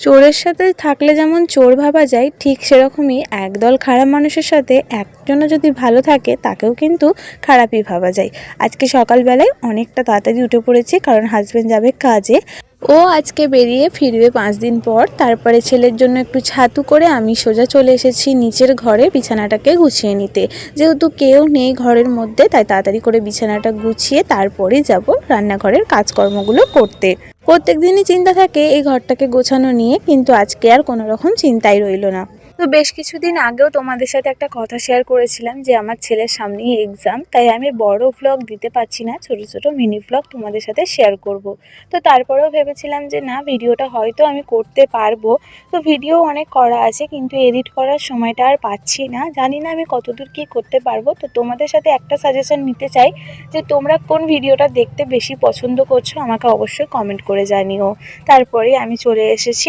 চোরের সাথে থাকলে যেমন চোর ভাবা যায়, ঠিক সেরকমই একদল খারাপ মানুষের সাথে একজনও যদি ভালো থাকে, তাকেও কিন্তু খারাপই ভাবা যায়। আজকে সকালবেলায় অনেকটা তাড়াতাড়ি উঠে পড়েছি, কারণ হাজব্যান্ড যাবে কাজে। ও আজকে বেরিয়ে ফিরবে পাঁচ দিন পর। তারপরে ছেলের জন্য একটু ছাতু করে আমি সোজা চলে এসেছি নিচের ঘরে বিছানাটাকে গুছিয়ে নিতে। যেহেতু কেউ নেই ঘরের মধ্যে, তাই তাড়াতাড়ি করে বিছানাটা গুছিয়ে তারপরে যাব রান্নাঘরের কাজকর্মগুলো করতে। প্রত্যেক দিনই চিন্তা থাকে এই ঘরটাকে গোছানো নিয়ে, কিন্তু আজকে আর কোনো রকম চিন্তাই রইল না। তো বেশ কিছুদিন আগেও তোমাদের সাথে একটা কথা শেয়ার করেছিলাম যে আমার ছেলের সামনেই এক্সাম তাই আমি বড় ভ্লগ দিতে পারছি না, ছোট ছোট মিনি ভ্লগ তোমাদের সাথে শেয়ার করব। তো তারপরেও ভেবেছিলাম যে না ভিডিওটা হয়তো আমি করতে পারব। তো ভিডিও অনেক করা আছে, কিন্তু এডিট করার সময়টা আর পাচ্ছি না। জানি না আমি কতদূর কী করতে পারব। তো তোমাদের সাথে একটা সাজেশন নিতে চাই যে তোমরা কোন ভিডিওটা দেখতে বেশি পছন্দ করছ, আমাকে অবশ্যই কমেন্ট করে জানিও। তারপরে আমি চলে এসেছি।